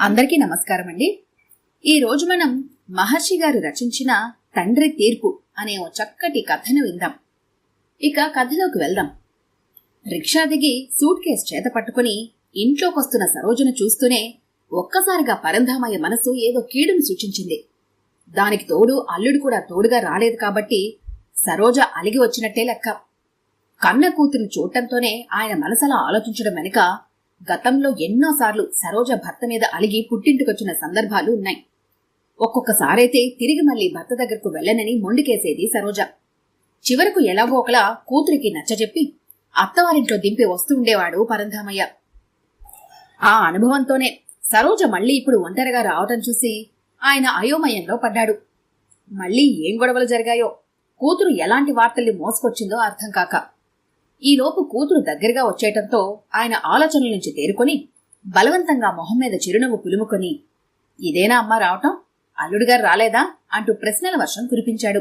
అందరికీ నమస్కారం అండి ఈ రోజు మనం మహర్షి గారు రచించిన తండ్రి తీర్పు అనే ఓ చక్కటి కథను విందాం. ఇక కథలోకి వెళ్దాం. రిక్షా దిగి సూట్ కేస్ చేత పట్టుకుని ఇంట్లోకొస్తున్న సరోజను చూస్తూనే ఒక్కసారిగా పరంధామయ్య మనసు ఏదో కీడును సూచించింది. దానికి తోడు అల్లుడు కూడా తోడుగా రాలేదు కాబట్టి సరోజ అలిగి వచ్చినట్టే లెక్క. కన్న కూతురు చూడటంతోనే ఆయన మనసలా ఆలోచించడం వెనుక గతంలో ఎన్నోసార్లు సరోజ భర్త మీద అలిగి పుట్టింటికొచ్చిన సందర్భాలు ఉన్నాయి. ఒక్కొక్కసారైతే తిరిగి మళ్ళీ భర్త దగ్గరకు వెళ్ళనని మొండికేసేది సరోజ. చివరకు ఎలాగో ఒకలా కూతురికి నచ్చజెప్పి అత్తవారింట్లో దింపి వస్తూ ఉండేవాడు పరంధామయ్య. ఆ అనుభవంతోనే సరోజ మళ్ళీ ఇప్పుడు ఒంటరిగా రావటం చూసి ఆయన అయోమయంలో పడ్డాడు. మళ్ళీ ఏం గొడవలు జరిగాయో? కూతురు ఎలాంటి వార్తల్ని మోసుకొచ్చిందో అర్థం కాక. ఈలోపు కూతురు దగ్గరగా వచ్చేయటంతో ఆయన ఆలోచనల నుంచి తేరుకొని బలవంతంగా మొహం మీద చిరునవ్వు పులుముకొని ఇదేనా అమ్మా రావటం? అల్లుడుగారు రాలేదా? అంటూ ప్రశ్నల వర్షం కురిపించాడు.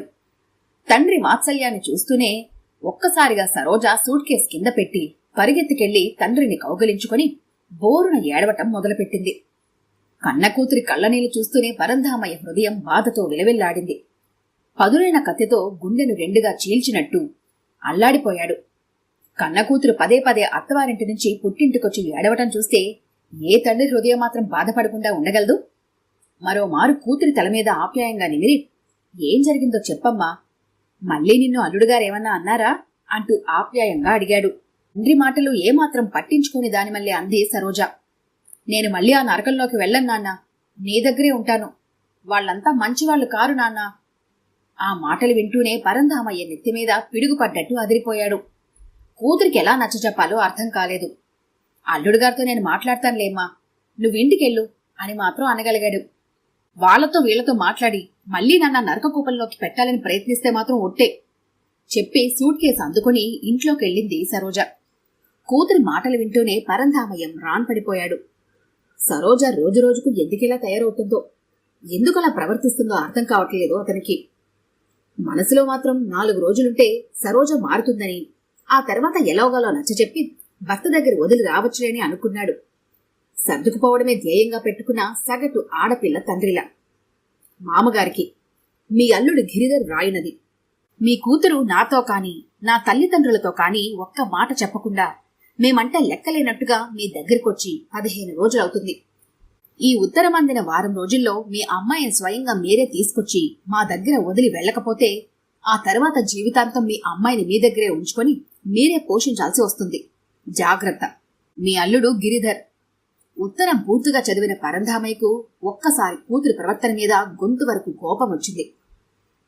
తండ్రి వాత్సల్యాన్ని చూస్తూనే ఒక్కసారిగా సరోజ సూట్ కేస్ కింద పెట్టి పరిగెత్తికెళ్ళి తండ్రిని కౌగలించుకొని బోరున ఏడవటం మొదలుపెట్టింది. కన్న కూతురి కళ్ళనీళ్ళు చూస్తూనే పరంధామయ్య హృదయం బాధతో విలవిల్లాడింది. పదునైన కత్తితో గుండెను రెండుగా చీల్చినట్టు అల్లాడిపోయాడు. కన్న కూతురు పదే పదే అత్తవారింటి నుంచి పుట్టింటికొచ్చి ఏడవటం చూస్తే ఏ తండ్రి హృదయం మాత్రం బాధపడకుండా ఉండగలదు? మరో మారు కూతురి తల మీద ఆప్యాయంగా నిమిరి ఏం జరిగిందో చెప్పమ్మా మళ్ళీ నిన్ను అల్లుడుగారేమన్నా అన్నారా? అంటూ ఆప్యాయంగా అడిగాడు. తండ్రి మాటలు ఏమాత్రం పట్టించుకుని దాని మళ్ళీ అంది సరోజ. నేను మళ్ళీ ఆ నరకంలోకి వెళ్ళను నాన్న నీ దగ్గరే ఉంటాను. వాళ్ళంతా మంచివాళ్ళు కారు నాన్న. ఆ మాటలు వింటూనే పరంధామయ్య నెత్తి మీద పిడుగుపడ్డట్టు అదిరిపోయాడు. కూతురికి ఎలా నచ్చజెప్పాలో అర్థం కాలేదు. అల్లుడుగారితో నేను మాట్లాడతానులేమ్మా. నువ్వు ఇంటికెళ్ళు అని మాత్రం అనగలిగాడు. వాళ్ళతో వీళ్ళతో మాట్లాడి మళ్ళీ నన్న నరకకూపంలోకి పెట్టాలని ప్రయత్నిస్తే మాత్రం ఒట్టే. చెప్పి సూట్ కేసు అందుకుని ఇంట్లోకెళ్ళింది సరోజ. కూతురి మాటలు వింటూనే పరంధామయ్యం రాన్పడిపోయాడు. సరోజ రోజురోజుకు ఎందుకిలా తయారవుతుందో ఎందుకలా ప్రవర్తిస్తుందో అర్థం కావట్లేదు అతనికి. మనసులో మాత్రం నాలుగు రోజులుంటే సరోజ మారుతుందని ఆ తర్వాత ఎలాగోలో నచ్చచెప్పి భర్త దగ్గర వదిలి రావచ్చులేని అనుకున్నాడు. సర్దుకుపోవడమే ధ్యేయంగా పెట్టుకున్న సగటు ఆడపిల్ల తండ్రిలా. మామగారికి మీ అల్లుడు గిరిధర్ రాయునది. మీ కూతురు నాతో కాని నా తల్లిదండ్రులతో కాని ఒక్క మాట చెప్పకుండా మేమంటే లెక్కలేనట్టుగా మీ దగ్గరికొచ్చి పదిహేను రోజులవుతుంది. ఈ ఉత్తరం అందిన వారం రోజుల్లో మీ అమ్మాయిని స్వయంగా మీరే తీసుకొచ్చి మా దగ్గర వదిలి వెళ్ళకపోతే ఆ తర్వాత జీవితాంతం మీ అమ్మాయిని మీ దగ్గరే ఉంచుకొని మీరే పోషించాల్సి వస్తుంది. జాగ్రత్త. మీ అల్లుడు గిరిధర్. ఉత్తరం పూర్తిగా చదివిన పరంధామయ్యకు ఒక్కసారి కూతురు ప్రవర్తన మీద గొంతు వరకు కోపం వచ్చింది.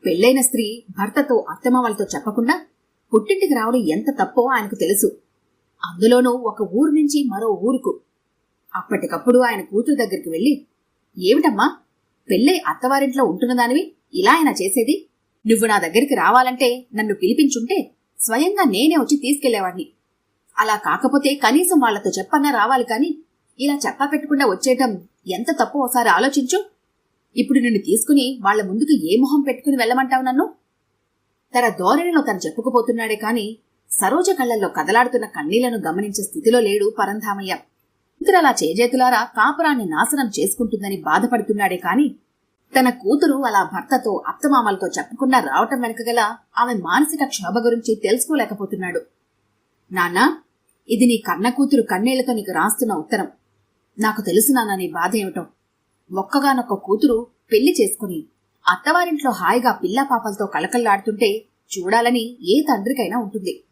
పెళ్ళైన స్త్రీ భర్తతో అత్తమామలతో చెప్పకుండా పుట్టింటికి రావడం ఎంత తప్పో ఆయనకు తెలుసు. అందులోనూ ఒక ఊరు నుంచి మరో ఊరుకు. అప్పటికప్పుడు ఆయన కూతురు దగ్గరికి వెళ్ళి ఏమిటమ్మా? పెళ్ళై అత్తవారింట్లో ఉంటున్నదానివి? ఇలా ఆయన చేసేది? నువ్వు నా దగ్గరికి రావాలంటే నన్ను పిలిపించుంటే స్వయంగా నేనే వచ్చి తీసుకెళ్ళేవాడిని. అలా కాకపోతే కనీసం వాళ్ళతో చెప్పన్నా రావాలి కాని ఇలా చెప్పా పెట్టకుండా వచ్చేయటం ఎంత తప్పు ఒకసారి ఆలోచించు. ఇప్పుడు నిన్ను తీసుకుని వాళ్ళ ముందుకు ఏ మొహం పెట్టుకుని వెళ్ళమంటావు నన్ను? తన ధోరణిలో తను చెప్పుకుపోతున్నాడే కాని సరోజ కళ్ళల్లో కదలాడుతున్న కన్నీళ్ళను గమనించే స్థితిలో లేడు పరంధామయ్య. కూతురలా చేజేతులారా కాపురాన్ని నాశనం చేసుకుంటుందని బాధపడుతున్నాడే కాని తన కూతురు అలా భర్తతో అత్తమామలతో చెప్పకుండా రావటం వెనక గల ఆమె మానసిక క్షోభ గురించి తెలుసుకోలేకపోతున్నాడు. నాన్నా ఇది నీ కన్న కూతురు కన్నీళ్ళతో నీకు రాస్తున్న ఉత్తరం. నాకు తెలుసు నాన్న నీ బాధ ఏమిటో. ఒక్కగానొక్క కూతురు పెళ్ళి చేసుకుని అత్తవారింట్లో హాయిగా పిల్లా పాపలతో కలకల్లాడుతుంటే చూడాలని ఏ తండ్రికైనా ఉంటుంది.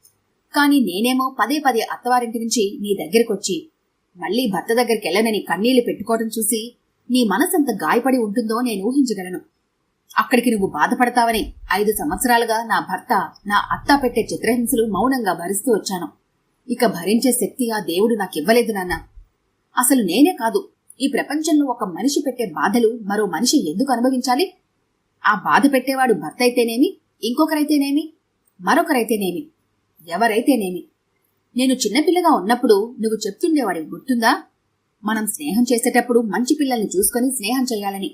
కాని నేనేమో పదే పదే అత్తవారింటి నుంచి నీ దగ్గరకొచ్చి మళ్ళీ భర్త దగ్గరికి వెళ్ళనని కన్నీళ్ళు పెట్టుకోవడం చూసి నీ మనసంత గాయపడి ఉంటుందో నేను ఊహించగలను. అక్కడికి నువ్వు బాధపడతావని ఐదు సంవత్సరాలుగా నా భర్త నా అత్త పెట్టే చిత్రహింసలు మౌనంగా భరిస్తూ వచ్చాను. ఇక భరించే శక్తి ఆ దేవుడు నాకివ్వలేదు నాన్న. అసలు నేనే కాదు ఈ ప్రపంచంలో ఒక మనిషి పెట్టే బాధలు మరో మనిషి ఎందుకు అనుభవించాలి? ఆ బాధ పెట్టేవాడు భర్త అయితేనేమి ఇంకొకరైతేనేమి? మరొకరైతేనేమి? ఎవరైతేనేమి? నేను చిన్నపిల్లగా ఉన్నప్పుడు నువ్వు చెప్తుండేవాడివి గుర్తుందా? మనం స్నేహం చేసేటప్పుడు మంచి పిల్లల్ని చూసుకొని స్నేహం చేయాలని.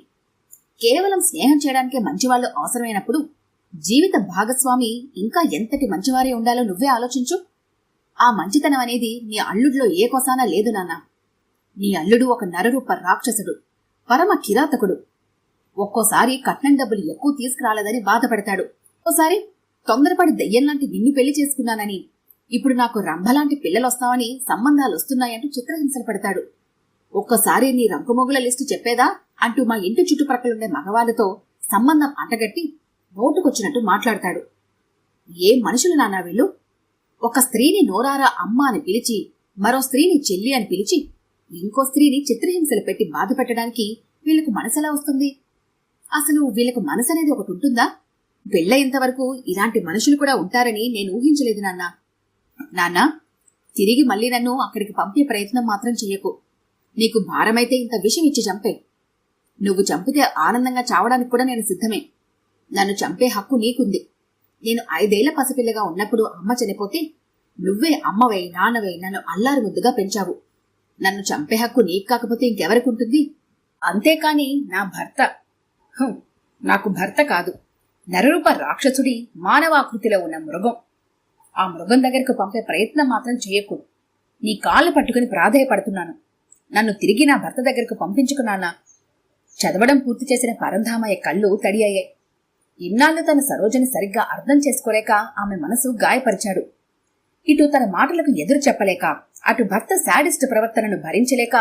కేవలం స్నేహం చేయడానికే మంచివాళ్ళు అవసరమైనప్పుడు జీవిత భాగస్వామి ఇంకా ఎంతటి మంచివారే ఉండాలో నువ్వే ఆలోచించు. ఆ మంచితనం అనేది నీ అల్లుడిలో ఏ కొసానా లేదు నాన్న. నీ అల్లుడు ఒక నరరూప రాక్షసుడు పరమ కిరాతకుడు. ఒక్కోసారి కట్నం డబ్బులు ఎక్కువ తీసుకురాలేదని బాధపడతాడు. ఓసారి తొందరపడి దెయ్యం లాంటి నిన్ను పెళ్ళి చేసుకున్నానని ఇప్పుడు నాకు రంభలాంటి పిల్లలొస్తామని సంబంధాలు వస్తున్నాయంటూ చిత్రహింసలు పడతాడు. ఒక్కసారి నీ రంకుమొగుల లిస్టు చెప్పేదా? అంటూ మా ఇంటి చుట్టుపక్కలుండే మగవాళ్ళతో సంబంధం అంటగట్టి నోటుకొచ్చినట్టు మాట్లాడతాడు. ఏ మనుషులు నానా వీళ్ళు? ఒక స్త్రీని నోరారా అమ్మ అని పిలిచి మరో స్త్రీని చెల్లి అని పిలిచి ఇంకో స్త్రీని చిత్రహింసలు పెట్టి బాధ పెట్టడానికి వీళ్ళకు మనసెలా వస్తుంది? అసలు వీళ్ళకు మనసు అనేది ఒకటి ఉంటుందా? పెళ్ళయ్యేంత వరకు ఇలాంటి మనుషులు కూడా ఉంటారని నేను ఊహించలేదు నాన్న. నాన్న తిరిగి మళ్ళీ నన్ను అక్కడికి పంపే ప్రయత్నం మాత్రం చెయ్యకు నీకు భారమైతే ఇంత విషం ఇచ్చి చంపే. నువ్వు చంపితే ఆనందంగా చావడానికి కూడా నేను సిద్ధమే. నన్ను చంపే హక్కు నీకుంది. నేను ఐదేళ్ళ పసిపిల్లగా ఉన్నప్పుడు అమ్మ చనిపోతే నువ్వే అమ్మవై నాన్నవై నన్ను అల్లారు ముద్దుగా పెంచావు. నన్ను చంపే హక్కు నీకు కాకపోతే ఇంకెవరికి ఉంటుంది? అంతేకాని నా భర్త. నాకు భర్త కాదు. నరరూప రాక్షసుడి మానవాకృతిలో ఉన్న మృగం. ఆ మృగం దగ్గరకు పంపే ప్రయత్నం మాత్రం చేయకు. నీ కాళ్ళు పట్టుకుని ప్రాధేయపడుతున్నాను. నన్ను తిరిగి నా భర్త దగ్గరకు పంపించుకున్నానా చదవడం పూర్తి చేసిన పరంధామయ్య కళ్ళు తడి అయ్యాయి ఇన్నాళ్ళు తన సరోజని సరిగ్గా అర్థం చేసుకోలేక ఆమె మనసు గాయపరిచాడు. ఇటు తన మాటలకు ఎదురు చెప్పలేక అటు భర్త శాడిస్ట్ ప్రవర్తనను భరించలేక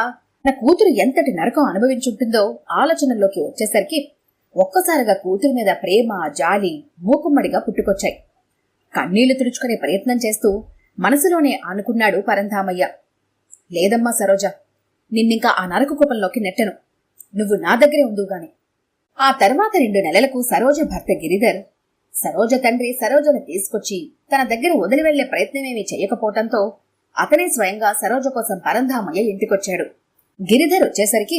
నా కూతురు ఎంతటి నరకం అనుభవించుంటుందో ఆలోచనల్లోకి వచ్చేసరికి ఒక్కసారిగా కూతురు మీద ప్రేమ జాలి మూకుమ్మడిగా పుట్టుకొచ్చాయి. కన్నీళ్ళు తుడుచుకునే ప్రయత్నం చేస్తూ మనసులోనే అనుకున్నాడు పరంధామయ్య. లేదమ్మా సరోజ నిన్నింకా ఆ నరక కుపంలోకి నెట్టను. నువ్వు నా దగ్గరే ఉందువుగాని ఆ తర్వాత రెండు నెలలకు సరోజ భర్త గిరిధర్ సరోజ తండ్రి సరోజను తీసుకొచ్చి తన దగ్గర వదిలి వెళ్ళే ప్రయత్నమేమీ చేయకపోవటంతో అతనే స్వయంగా సరోజ కోసం పరంధామయ్య ఇంటికొచ్చాడు. గిరిధర్ వచ్చేసరికి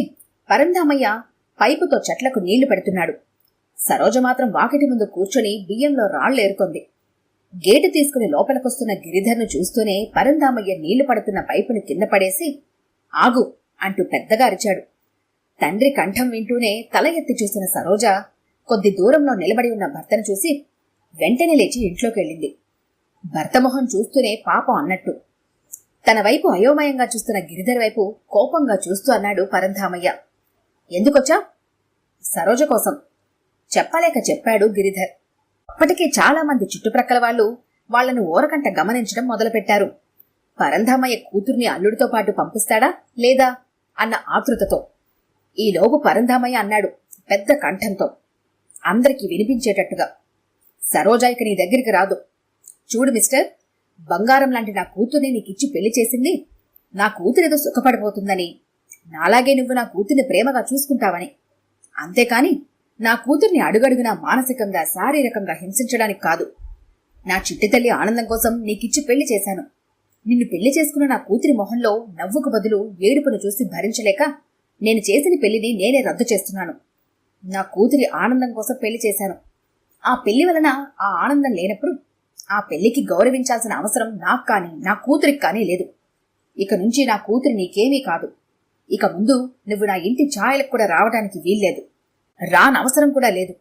పరంధామయ్య పైపుతో చెట్లకు నీళ్ళు పెడుతున్నాడు. సరోజ మాత్రం వాకిటి ముందు కూర్చొని బియ్యంలో రాళ్ళేరుతోంది గేటు తీసుకుని లోపలికొస్తున్న గిరిధర్ను చూస్తూనే పరంధామయ్య నీళ్ళు పడుతున్న పైపును కింద పడేసి ఆగు అంటూ పెద్దగా అరిచాడు. తండ్రి కంఠం వింటూనే తల ఎత్తి చూసిన సరోజ కొద్ది దూరంలో నిలబడి ఉన్న భర్తను చూసి వెంటనే లేచి ఇంట్లోకి వెళ్ళింది. భర్త మొహం చూస్తూనే పాపం అన్నట్టు. తన వైపు అయోమయంగా చూస్తున్న గిరిధర్ వైపు కోపంగా చూస్తూ అన్నాడు పరంధామయ్య. ఎందుకొచ్చా? సరోజ కోసం. చెప్పలేక చెప్పాడు గిరిధర్. అప్పటికే చాలా మంది చుట్టుప్రక్కల వాళ్ళు వాళ్ళను ఓరకంట గమనించడం మొదలుపెట్టారు. పరంధామయ్య కూతుర్ని అల్లుడితో పాటు పంపిస్తాడా లేదా అన్న ఆతృతతో. ఈలోపు పరంధామయ్య అన్నాడు పెద్ద కంఠంతో. అందరికీ వినిపించేటట్టుగా. సరోజా ఇక నీ దగ్గరికి రాదు. చూడు మిస్టర్ బంగారం లాంటి నా కూతుర్ని నీకిచ్చి పెళ్ళి చేసింది నా కూతురేదో సుఖపడిపోతుందని. నాలాగే నువ్వు నా కూతుర్ని ప్రేమగా చూసుకుంటావని. అంతేకాని నా కూతుర్ని అడుగడుగునా మానసికంగా శారీరకంగా హింసించడానికి కాదు. నా చిట్టి తల్లి ఆనందం కోసం నీకిచ్చి పెళ్ళి చేశాను. నిన్ను పెళ్ళి చేసుకున్న నా కూతురి మొహంలో నవ్వుకు బదులు ఏడుపును చూసి భరించలేక నేను చేసిన పెళ్ళిని నేనే రద్దు చేస్తున్నాను. నా కూతురి ఆనందం కోసం పెళ్ళి చేశాను. ఆ పెళ్ళి వలన ఆ ఆనందం లేనప్పుడు ఆ పెళ్ళికి గౌరవించాల్సిన అవసరం నాకు కానీ నా కూతురికి కానీ లేదు. ఇక నుంచి నా కూతురి నీకేమీ కాదు. ఇక ముందు నువ్వు నా ఇంటి ఛాయలకు కూడా రావడానికి వీల్లేదు. రానవసరం కూడా లేదు.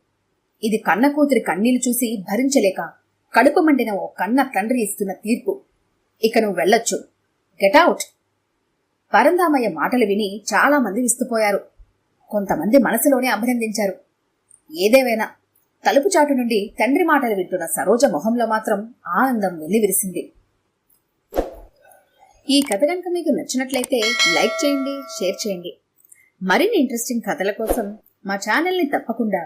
ఇది కన్న కూతురి కన్నీళ్ళు చూసి భరించలేక కడుపు మండిన ఓ కన్న తండ్రి ఇస్తున్న తీర్పు. ఇక నువ్వు వెళ్ళొచ్చు. గెటౌట్ పరంధామయ్య మాటలు విని చాలామంది విస్తుపోయారు. కొంతమంది మనసులోనే అభినందించారు. ఏదేవైనా తలుపు చాటు నుండి తండ్రి మాటలు వింటున్న సరోజ మొహంలో మాత్రం ఆనందం వెల్లివిరిసింది. ఈ కథ కనుక మీకు నచ్చినట్లయితే లైక్ చేయండి షేర్ చేయండి. మరిన్ని ఇంట్రెస్టింగ్ కథల కోసం మా ఛానల్ని తప్పకుండా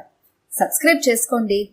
సబ్స్క్రైబ్ చేసుకోండి.